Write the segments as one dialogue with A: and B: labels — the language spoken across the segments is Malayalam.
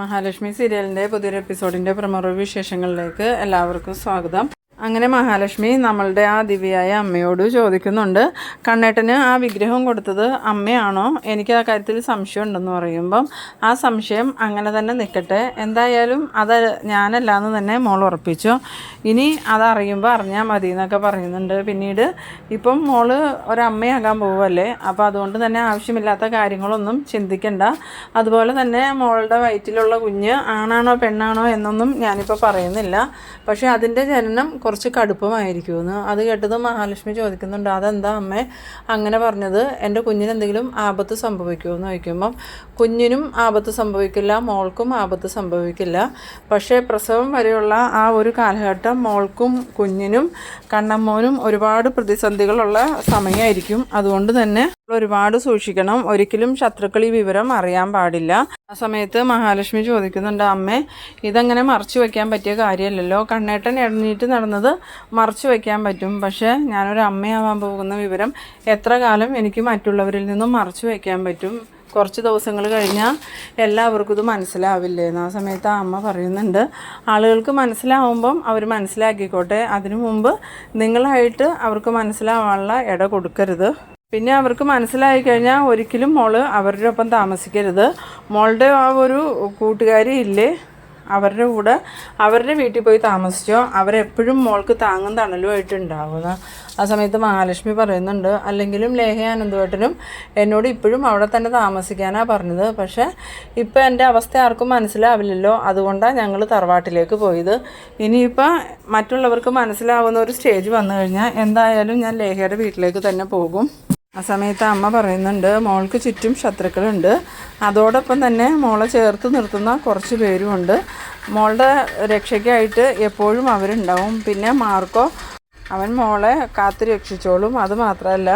A: മഹാലക്ഷ്മി സീരിയലിന്റെ പുതിയൊരു എപ്പിസോഡിന്റെ പ്രമുഖ വിശേഷങ്ങളിലേക്ക് എല്ലാവർക്കും സ്വാഗതം. അങ്ങനെ മഹാലക്ഷ്മി നമ്മളുടെ ആ ദിവ്യായ അമ്മയോട് ചോദിക്കുന്നുണ്ട് കണ്ണേട്ടന് ആ വിഗ്രഹം കൊടുത്തത് അമ്മയാണോ? എനിക്ക് ആ കാര്യത്തിൽ സംശയം ഉണ്ടെന്ന് പറയുമ്പം ആ സംശയം അങ്ങനെ തന്നെ നിൽക്കട്ടെ. എന്തായാലും അത് ഞാനല്ല എന്ന് തന്നെ മോൾ ഉറപ്പിച്ചു. ഇനി അതറിയുമ്പോൾ അറിഞ്ഞാൽ മതി എന്നൊക്കെ പറയുന്നുണ്ട്. പിന്നീട് ഇപ്പം മോൾ ഒരമ്മയാകാൻ പോവല്ലേ അപ്പോൾ അതുകൊണ്ട് തന്നെ ആവശ്യമില്ലാത്ത കാര്യങ്ങളൊന്നും ചിന്തിക്കണ്ട. അതുപോലെ തന്നെ മോളുടെ വയറ്റിലുള്ള കുഞ്ഞ് ആണാണോ പെണ്ണാണോ എന്നൊന്നും ഞാനിപ്പോൾ പറയുന്നില്ല. പക്ഷേ അതിന്റെ ജനനം കുറച്ച് കടുപ്പമായിരിക്കുമെന്ന് അത് കേട്ടത് മഹാലക്ഷ്മി ചോദിക്കുന്നുണ്ട് അതെന്താ അമ്മേ? അങ്ങനെ പറഞ്ഞത് എന്റെ കുഞ്ഞിന് എന്തെങ്കിലും ആപത്ത് സംഭവിക്കുമോ എന്ന് ചോദിക്കുമ്പം കുഞ്ഞിനും ആപത്ത് സംഭവിക്കില്ല മോൾക്കും ആപത്ത് സംഭവിക്കില്ല. പക്ഷേ പ്രസവം വരെയുള്ള ആ ഒരു കാലഘട്ടം മോൾക്കും കുഞ്ഞിനും കണ്ണമ്മോനും ഒരുപാട് പ്രതിസന്ധികളുള്ള സമയമായിരിക്കും. അതുകൊണ്ട് തന്നെ ഒരുപാട് സൂക്ഷിക്കണം. ഒരിക്കലും ശത്രുക്കൾ ഈ വിവരം അറിയാൻ പാടില്ല. ആ സമയത്ത് മഹാലക്ഷ്മി ചോദിക്കുന്നുണ്ട് അമ്മേ ഇതങ്ങനെ മറച്ചു വയ്ക്കാൻ പറ്റിയ കാര്യമല്ലല്ലോ? കണ്ണേട്ടൻ എഴുന്നേറ്റ് നടന്നത് മറച്ചു വയ്ക്കാൻ പറ്റും. പക്ഷേ ഞാനൊരു അമ്മയാവാൻ പോകുന്ന വിവരം എത്ര കാലം എനിക്ക് മറ്റുള്ളവരിൽ നിന്നും മറച്ചു വയ്ക്കാൻ പറ്റും? കുറച്ച് ദിവസങ്ങൾ കഴിഞ്ഞാൽ എല്ലാവർക്കും ഇത് മനസ്സിലാവില്ലേന്ന് ആ സമയത്ത് ആ അമ്മ പറയുന്നുണ്ട്. ആളുകൾക്ക് മനസ്സിലാവുമ്പം അവർ മനസ്സിലാക്കിക്കോട്ടെ. അതിനു മുമ്പ് നിങ്ങളായിട്ട് അവർക്ക് മനസ്സിലാവാനുള്ള ഇട കൊടുക്കരുത്. പിന്നെ അവർക്ക് മനസ്സിലായി കഴിഞ്ഞാൽ ഒരിക്കലും മോൾ അവരുടെ ഒപ്പം താമസിക്കരുത്. മോളുടെ ആ ഒരു കൂട്ടുകാരി ഇല്ലേ? അവരുടെ കൂടെ അവരുടെ വീട്ടിൽ പോയി താമസിച്ചോ? അവരെപ്പോഴും മോൾക്ക് താങ്ങും തണലുമായിട്ട് ഉണ്ടാവുക. ആ സമയത്ത് മഹാലക്ഷ്മി പറയുന്നുണ്ട് അല്ലെങ്കിലും ലേഹ ആനന്ദവേട്ടനും എന്നോട് ഇപ്പോഴും അവിടെ തന്നെ താമസിക്കാനാണ് പറഞ്ഞത്. പക്ഷേ ഇപ്പം എന്റെ അവസ്ഥ ആർക്കും മനസ്സിലാവില്ലല്ലോ. അതുകൊണ്ടാണ് ഞങ്ങൾ തറവാട്ടിലേക്ക് പോയത്. ഇനിയിപ്പോൾ മറ്റുള്ളവർക്ക് മനസ്സിലാവുന്ന ഒരു സ്റ്റേജ് വന്നു കഴിഞ്ഞാൽ എന്തായാലും ഞാൻ ലേഹയുടെ വീട്ടിലേക്ക് തന്നെ പോകും. ആ സമയത്ത് അമ്മ പറയുന്നുണ്ട് മോൾക്ക് ചുറ്റും ശത്രുക്കളുണ്ട്. അതോടൊപ്പം തന്നെ മോളെ ചേർത്ത് നിർത്തുന്ന കുറച്ച് പേരുമുണ്ട്. മോളുടെ രക്ഷയ്ക്കായിട്ട് എപ്പോഴും അവരുണ്ടാവും. പിന്നെ മാർക്കോ അവൻ മോളെ കാത്തു രക്ഷിച്ചോളും അത് മാത്രമല്ല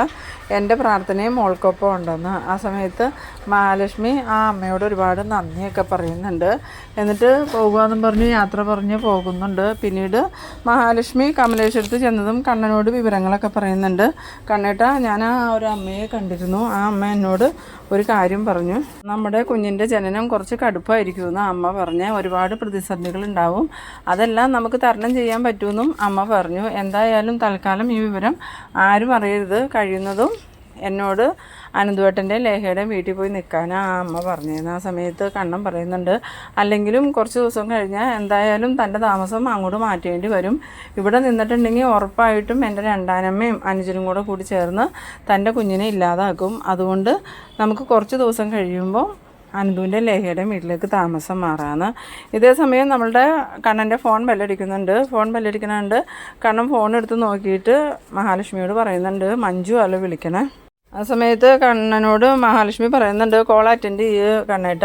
A: എന്റെ പ്രാർത്ഥനയും മോൾക്കൊപ്പം ഉണ്ടെന്ന്. ആ സമയത്ത് മഹാലക്ഷ്മി ആ അമ്മയോട് ഒരുപാട് നന്ദിയൊക്കെ പറയുന്നുണ്ട്. എന്നിട്ട് പോകുകയെന്നും പറഞ്ഞ് യാത്ര പറഞ്ഞ് പോകുന്നുണ്ട്. പിന്നീട് മഹാലക്ഷ്മി കമലേശ്വരത്ത് ചെന്നതും കണ്ണനോട് വിവരങ്ങളൊക്കെ പറയുന്നുണ്ട്. കണ്ണേട്ട ഞാൻ ആ ഒരു അമ്മയെ കണ്ടിരുന്നു. ആ അമ്മ എന്നോട് ഒരു കാര്യം പറഞ്ഞു. നമ്മുടെ കുഞ്ഞിന്റെ ജനനം കുറച്ച് കടുപ്പായിരിക്കും എന്ന് അമ്മ പറഞ്ഞ് ഒരുപാട് പ്രതിസന്ധികൾ ഉണ്ടാവും അതെല്ലാം നമുക്ക് തരണം ചെയ്യാൻ പറ്റുമെന്നും അമ്മ പറഞ്ഞു. എന്തായാലും തൽക്കാലം ഈ വിവരം ആരും അറിയരുത്. കഴിയുന്നതും എന്നോട് അനന്തുവേട്ടന്റെ ലേഖയുടെ വീട്ടിൽ പോയി നിൽക്കാനാ ആ അമ്മ പറഞ്ഞിരുന്നു. ആ സമയത്ത് കണ്ണം പറയുന്നുണ്ട്. അല്ലെങ്കിലും കുറച്ച് ദിവസം കഴിഞ്ഞാൽ എന്തായാലും തന്റെ താമസം അങ്ങോട്ട് മാറ്റേണ്ടി വരും. ഇവിടെ നിന്നിട്ടുണ്ടെങ്കിൽ ഉറപ്പായിട്ടും എന്റെ രണ്ടാനമ്മയും അനുജനും കൂടെ കൂടി ചേർന്ന് തന്റെ കുഞ്ഞിനെ ഇല്ലാതാക്കും. അതുകൊണ്ട് നമുക്ക് കുറച്ച് ദിവസം കഴിയുമ്പോൾ അനന്തുവിന്റെ ലേഖയുടെ വീട്ടിലേക്ക് താമസം മാറാന്ന്. ഇതേ സമയം നമ്മളുടെ കണ്ണന്റെ ഫോൺ ബെല്ലടിക്കുന്നുണ്ട്. ഫോൺ ബെല്ലടിക്കുന്നുണ്ട്. കണ്ണൻ ഫോൺ എടുത്ത് നോക്കിയിട്ട് മഹാലക്ഷ്മിയോട് പറയുന്നുണ്ട്. മഞ്ജു അല്ല വിളിക്കണേ. ആ സമയത്ത് കണ്ണനോട് മഹാലക്ഷ്മി പറയുന്നുണ്ട് കോൾ അറ്റൻഡ് ചെയ്യ് കണ്ണേട്ട.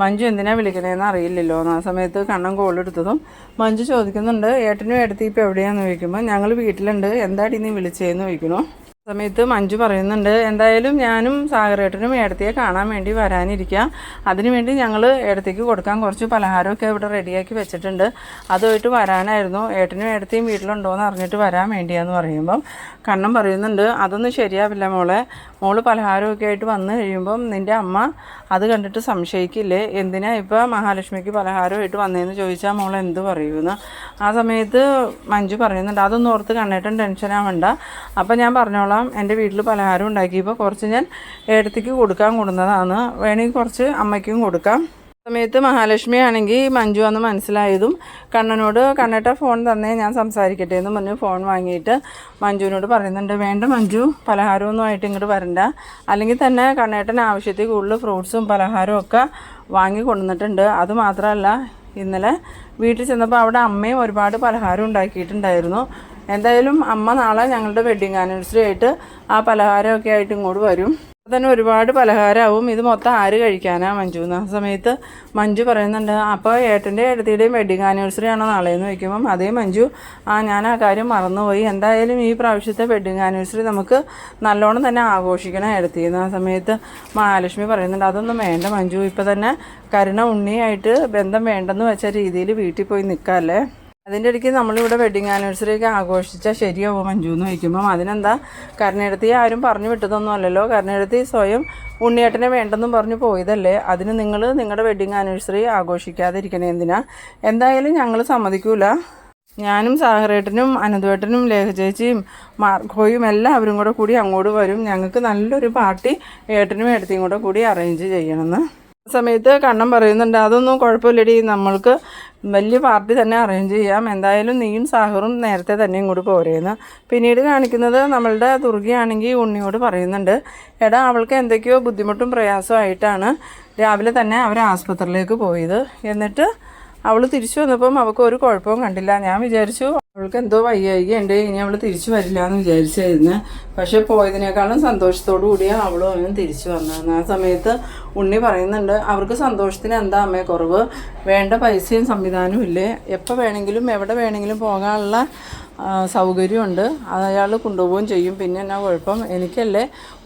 A: മഞ്ജു എന്തിനാണ് വിളിക്കണേന്ന് അറിയില്ലല്ലോ. എന്ന് ആ സമയത്ത് കണ്ണൻ കോൾ എടുത്തതും മഞ്ജു ചോദിക്കുന്നുണ്ട് ഏട്ടനും ഏട്ടത്തി ഇപ്പോൾ എവിടെയാണെന്ന് ചോദിക്കുമ്പോൾ ഞങ്ങൾ വീട്ടിലുണ്ട്. എന്താടി നീ വിളിച്ചേന്ന് ചോദിക്കണു സമയത്ത് മഞ്ജു പറയുന്നുണ്ട് എന്തായാലും ഞാനും സാഗരേട്ടനും ഏടത്തിയെ കാണാൻ വേണ്ടി വരാനിരിക്കുക അതിനുവേണ്ടി ഞങ്ങൾ ഏടത്തേക്ക് കൊടുക്കാൻ കുറച്ച് പലഹാരമൊക്കെ ഇവിടെ റെഡിയാക്കി വെച്ചിട്ടുണ്ട്. അതുമായിട്ട് വരാനായിരുന്നു. ഏട്ടനും ഏടത്തിയും വീട്ടിലുണ്ടോ എന്ന് അറിഞ്ഞിട്ട് വരാൻ വേണ്ടിയാന്ന് പറയുമ്പം കണ്ണൻ പറയുന്നുണ്ട് അതൊന്നും ശരിയാവില്ല മോളെ. മോൾ പലഹാരമൊക്കെ ആയിട്ട് വന്നു കഴിയുമ്പം നിന്റെ അമ്മ അത് കണ്ടിട്ട് സംശയിക്കില്ലേ? എന്തിനാ ഇപ്പോൾ മഹാലക്ഷ്മിക്ക് പലഹാരമായിട്ട് വന്നതെന്ന് ചോദിച്ചാൽ മോൾ എന്ത് പറയുമെന്ന് ആ സമയത്ത് മഞ്ജു പറയുന്നുണ്ട് അതൊന്നും ഓർത്ത് കണ്ണേട്ടൻ ടെൻഷനാവണ്ട. അപ്പം ഞാൻ പറഞ്ഞോളാം. എന്റെ വീട്ടിൽ പലഹാരം ഉണ്ടാക്കിയപ്പോൾ കുറച്ച് ഞാൻ ഏടത്തേക്ക് കൊടുക്കാൻ കൊടുന്നതാണ് വേണമെങ്കിൽ കുറച്ച് അമ്മയ്ക്കും കൊടുക്കാം. സമയത്ത് മഹാലക്ഷ്മി ആണെങ്കിൽ മഞ്ജു എന്ന് മനസ്സിലായതും കണ്ണനോട് കണ്ണേട്ട ഫോൺ തന്നേ ഞാൻ സംസാരിക്കട്ടെ എന്ന് പറഞ്ഞു ഫോൺ വാങ്ങിയിട്ട് മഞ്ജുവിനോട് പറയുന്നുണ്ട്. വേണ്ട മഞ്ജു പലഹാരമൊന്നും ആയിട്ട് ഇങ്ങോട്ട് വരണ്ട. അല്ലെങ്കിൽ തന്നെ കണ്ണേട്ടൻ ആവശ്യത്തിൽ കൂടുതൽ ഫ്രൂട്ട്സും പലഹാരവും ഒക്കെ വാങ്ങി കൊണ്ടുവന്നിട്ടുണ്ട്. അതുമാത്രമല്ല ഇന്നലെ വീട്ടിൽ ചെന്നപ്പോൾ അവിടെ അമ്മയും ഒരുപാട് പലഹാരം ഉണ്ടാക്കിയിട്ടുണ്ടായിരുന്നു. എന്തായാലും അമ്മ നാളെ ഞങ്ങളുടെ വെഡ്ഡിങ് ആനിവേഴ്സറി ആയിട്ട് ആ പലഹാരമൊക്കെ ആയിട്ട് ഇങ്ങോട്ട് വരും. തന്നെ ഒരുപാട് പലഹാരമാവും. ഇത് മൊത്തം ആര് കഴിക്കാനാ മഞ്ജു? എന്ന സമയത്ത് മഞ്ജു പറയുന്നുണ്ട് അപ്പോൾ ഏട്ടന്റെ ഏട്ടത്തിയുടെയും വെഡ്ഡിങ് ആനിവേഴ്സറി ആണോ നാളെ എന്ന് ചോദിക്കുമ്പം അതേ മഞ്ജു ആ ഞാൻ ആ കാര്യം മറന്നുപോയി. എന്തായാലും ഈ പ്രാവശ്യത്തെ വെഡ്ഡിങ് ആനിവേഴ്സറി നമുക്ക് നല്ലോണം തന്നെ ആഘോഷിക്കണം ഏടത്തി. ആ സമയത്ത് മഹാലക്ഷ്മി പറയുന്നുണ്ട് അതൊന്നും വേണ്ട മഞ്ജു. ഇപ്പോൾ തന്നെ കരുണ ഉണ്ണിയായിട്ട് ബന്ധം വേണ്ടെന്ന് വെച്ച രീതിയിൽ വീട്ടിൽ പോയി നിൽക്കാമല്ലേ അതിന്റെ ഇടയ്ക്ക് നമ്മളിവിടെ വെഡിങ് ആനിവേഴ്സറി ഒക്കെ ആഘോഷിച്ചാൽ ശരിയാവും മഞ്ജു എന്ന് ചോദിക്കുമ്പം അതിനെന്താ? കരുണയെടുത്തി ആരും പറഞ്ഞു വിട്ടതൊന്നും അല്ലല്ലോ. കരുണയെടുത്തി സ്വയം ഉണ്ണിയേട്ടനെ വേണ്ടെന്നും പറഞ്ഞു പോയതല്ലേ? അതിന് നിങ്ങൾ നിങ്ങളുടെ വെഡിങ് ആനിവേഴ്സറി ആഘോഷിക്കാതിരിക്കണേ എന്തിനാ? എന്തായാലും ഞങ്ങൾ സമ്മതിക്കൂല. ഞാനും സാഹറേട്ടനും അനന്തുവേട്ടനും ലേഖ ചേച്ചിയും മാർക്കോയും എല്ലാവരും കൂടെ കൂടി അങ്ങോട്ട് വരും. ഞങ്ങൾക്ക് നല്ലൊരു പാർട്ടി ഏട്ടനും ഏട്ടത്തിയും കൂടെ കൂടി അറേഞ്ച് ചെയ്യണമെന്ന്. സമയത്ത് കണ്ണൻ പറയുന്നുണ്ട്. അതൊന്നും കുഴപ്പമില്ലടി. നമ്മൾക്ക് വലിയ പാർട്ടി തന്നെ അറേഞ്ച് ചെയ്യാം. എന്തായാലും നീയും സാഹുറും നേരത്തെ തന്നെ ഇങ്ങോട്ട് പോരേന്ന്. പിന്നീട് കാണിക്കുന്നത് നമ്മളുടെ ദുർഗയാണെങ്കിൽ ഉണ്ണിയോട് പറയുന്നുണ്ട്. എടാ അവൾക്ക് എന്തൊക്കെയോ ബുദ്ധിമുട്ടും പ്രയാസമായിട്ടാണ് രാവിലെ തന്നെ അവർ ആസ്പത്രിയിലേക്ക് പോയത്. എന്നിട്ട് അവൾ തിരിച്ചു വന്നപ്പം അവൾക്ക് ഒരു കുഴപ്പവും കണ്ടില്ല. ഞാൻ വിചാരിച്ചു അവൾക്ക് എന്തോ വയ്യായികയുണ്ട് ഇനി അവൾ തിരിച്ചു വരില്ല എന്ന് വിചാരിച്ചായിരുന്നു. പക്ഷെ പോയതിനേക്കാളും സന്തോഷത്തോടു കൂടിയാണ് അവളും അവനും തിരിച്ചു വന്നതെന്ന്. ആ സമയത്ത് ഉണ്ണി പറയുന്നുണ്ട് അവർക്ക് സന്തോഷത്തിന് എന്താ അമ്മേ കുറവ്? വേണ്ട പൈസയും സംവിധാനവും ഇല്ലേ? എപ്പോൾ വേണമെങ്കിലും എവിടെ വേണമെങ്കിലും പോകാനുള്ള സൗകര്യമുണ്ട് അയാൾ കൊണ്ടുപോവുകയും ചെയ്യും. പിന്നെ എന്നാ കുഴപ്പം? എനിക്കല്ലേ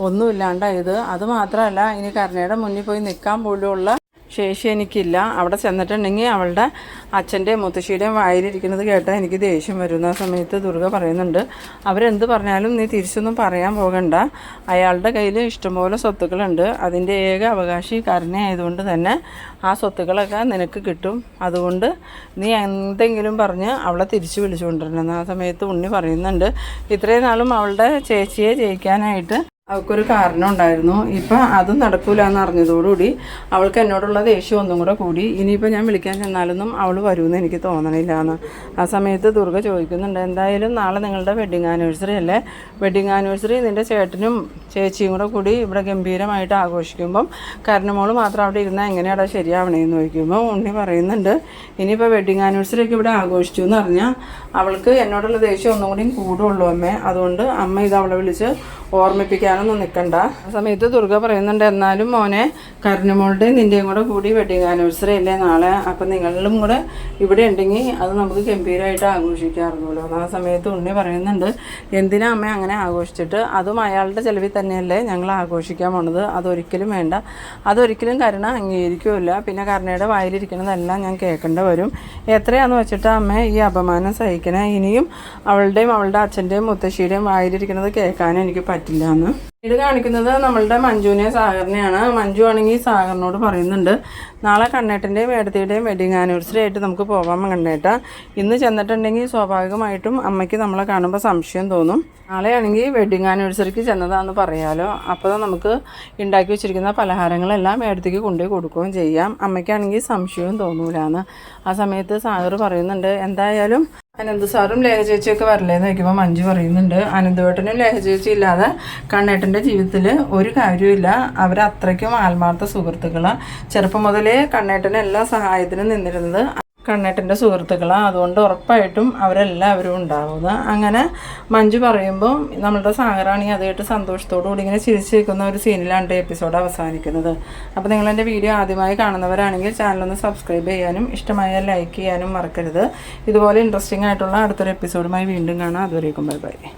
A: ഒന്നുമില്ലാണ്ടായത്. അത് മാത്രമല്ല ഇനി കരുണയുടെ മുന്നിൽ പോയി നിൽക്കാൻ പോലുമുള്ള ശേഷി എനിക്കില്ല അവിടെ ചെന്നിട്ടുണ്ടെങ്കിൽ അവളുടെ അച്ഛന്റെയും മുത്തശ്ശിയുടെയും വായിലിരിക്കുന്നത് കേട്ടാൽ എനിക്ക് ദേഷ്യം വരുന്ന സമയത്ത് ദുർഗ പറയുന്നുണ്ട് അവരെന്ത് പറഞ്ഞാലും നീ തിരിച്ചൊന്നും പറയാൻ പോകണ്ട. അയാളുടെ കയ്യിൽ ഇഷ്ടംപോലെ സ്വത്തുക്കളുണ്ട്. അതിന്റെ ഏക അവകാശി കരുണയായതുകൊണ്ട് തന്നെ ആ സ്വത്തുക്കളൊക്കെ നിനക്ക് കിട്ടും. അതുകൊണ്ട് നീ എന്തെങ്കിലും പറഞ്ഞ് അവളെ തിരിച്ചു വിളിച്ചുകൊണ്ടിരുന്നത് ആ സമയത്ത് ഉണ്ണി പറയുന്നുണ്ട് ഇത്രയും നാളും അവളുടെ ചേച്ചിയെ ജയിക്കാനായിട്ട് അവൾക്കൊരു കാരണം ഉണ്ടായിരുന്നു. ഇപ്പം അതും നടക്കൂല എന്ന് അറിഞ്ഞതോടുകൂടി അവൾക്ക് എന്നോടുള്ള ദേഷ്യം ഒന്നും കൂടെ കൂടി. ഇനിയിപ്പോൾ ഞാൻ വിളിക്കാൻ ചെന്നാലൊന്നും അവൾ വരുമെന്ന് എനിക്ക് തോന്നണില്ല എന്ന് ആ സമയത്ത് ദുർഗ ചോദിക്കുന്നുണ്ട് എന്തായാലും നാളെ നിങ്ങളുടെ വെഡിങ് ആനിവേഴ്സറി അല്ലേ? വെഡിങ് ആനിവേഴ്സറി നിന്റെ ചേട്ടനും ചേച്ചിയും കൂടെ കൂടി ഇവിടെ ഗംഭീരമായിട്ട് ആഘോഷിക്കുമ്പം കരണമോൾ മാത്രം അവിടെ ഇരുന്നാൽ എങ്ങനെയാടാ ശരിയാവണേന്ന് ചോദിക്കുമ്പോൾ ഉണ്ണി പറയുന്നുണ്ട് ഇനിയിപ്പോൾ വെഡിങ് ആനിവേഴ്സറി ഒക്കെ ഇവിടെ ആഘോഷിച്ചു എന്ന് പറഞ്ഞാൽ അവൾക്ക് എന്നോടുള്ള ദേഷ്യം ഒന്നും കൂടിയും കൂടുള്ളൂ അമ്മേ. അതുകൊണ്ട് അമ്മ ഇത് അവളെ വിളിച്ച് ഓർമ്മിപ്പിക്കാനൊന്നും നിൽക്കണ്ട ആ സമയത്ത് ദുർഗ പറയുന്നുണ്ട് എന്നാലും മോനെ കരുണമോളുടെയും നിന്റെയും കൂടെ കൂടി വെഡിങ് ആനിവേഴ്സറി അല്ലേ നാളെ? അപ്പം നിങ്ങളിലും കൂടെ ഇവിടെ ഉണ്ടെങ്കിൽ അത് നമുക്ക് ഗംഭീരമായിട്ട് ആഘോഷിക്കാറുള്ളൂ ആ സമയത്ത് ഉണ്ണി പറയുന്നുണ്ട് എന്തിനാ അമ്മ അങ്ങനെ ആഘോഷിച്ചിട്ട്? അതും അയാളുടെ ചെലവിൽ തന്നെയല്ലേ ഞങ്ങൾ ആഘോഷിക്കാൻ പോണത്. അതൊരിക്കലും വേണ്ട. അതൊരിക്കലും കരുണ അംഗീകരിക്കുമില്ല പിന്നെ കരുണയുടെ വായിലിരിക്കുന്നതെല്ലാം ഞാൻ കേൾക്കേണ്ടി വരും. എത്രയാന്ന് വെച്ചിട്ട് അമ്മ ഈ അപമാനം സഹിക്കണേ? ഇനിയും അവളുടെയും അവളുടെ അച്ഛന്റെയും മുത്തശ്ശിയുടെയും വായിലിരിക്കുന്നത് കേൾക്കാൻ എനിക്ക് പറ്റില്ല എന്ന് ഇത് കാണിക്കുന്നത് നമ്മളുടെ മഞ്ജുവിനെ സാഗറിനെയാണ്. മഞ്ജു ആണെങ്കിൽ സാഗറിനോട് പറയുന്നുണ്ട് നാളെ കണ്ണേട്ടന്റെയും മേടത്തിയുടെയും വെഡിങ് ആനിവേഴ്സറി ആയിട്ട് നമുക്ക് പോകാം കണ്ണേട്ട. ഇന്ന് ചെന്നിട്ടുണ്ടെങ്കിൽ സ്വാഭാവികമായിട്ടും അമ്മയ്ക്ക് നമ്മളെ കാണുമ്പോൾ സംശയം തോന്നും. നാളെയാണെങ്കിൽ വെഡിങ് ആനിവേഴ്സറിക്ക് ചെന്നതാണെന്ന് പറയാലോ. അപ്പോൾ നമുക്ക് ഉണ്ടാക്കി വെച്ചിരിക്കുന്ന പലഹാരങ്ങളെല്ലാം മേടത്തേക്ക് കൊണ്ടുപോയി കൊടുക്കുകയും ചെയ്യാം. അമ്മയ്ക്കാണെങ്കിൽ സംശയവും തോന്നൂലാന്ന്. ആ സമയത്ത് സാഗർ പറയുന്നുണ്ട് എന്തായാലും അനന്ത് സാറും ലേഖ ചേച്ചിയൊക്കെ വരില്ലേന്ന് ചോദിക്കുമ്പോൾ മഞ്ജു പറയുന്നുണ്ട്. അനന്തവേട്ടനും ലേഖ ചേച്ചി ഇല്ലാതെ കണ്ണേട്ടന്റെ ജീവിതത്തിൽ ഒരു കാര്യമില്ല അവർ അത്രയ്ക്കും ആത്മാർത്ഥ സുഹൃത്തുക്കളാണ് ചെറുപ്പം മുതലേ കണ്ണേട്ടന് എല്ലാ സഹായത്തിനും നിന്നിരുന്നത് കണ്ണേട്ടന്റെ സുഹൃത്തുക്കളാണ് അതുകൊണ്ട് ഉറപ്പായിട്ടും അവരെല്ലാവരും ഉണ്ടാവുന്നത് അങ്ങനെ മഞ്ജു പറയുമ്പോൾ നമ്മളുടെ സാഗറാണി അതായിട്ട് സന്തോഷത്തോടു കൂടി ഇങ്ങനെ ചിരിച്ചു ഒരു സീനിലാണ് ഈ എപ്പിസോഡ് അവസാനിക്കുന്നത്. അപ്പോൾ നിങ്ങൾ എന്റെ വീഡിയോ ആദ്യമായി കാണുന്നവരാണെങ്കിൽ ചാനലൊന്ന് സബ്സ്ക്രൈബ് ചെയ്യാനും ഇഷ്ടമായ ലൈക്ക് ചെയ്യാനും മറക്കരുത്. ഇതുപോലെ ഇൻട്രസ്റ്റിംഗ് ആയിട്ടുള്ള അടുത്തൊരു എപ്പിസോഡുമായി വീണ്ടും കാണാം. അതുവരേക്കും ബൈ ബൈ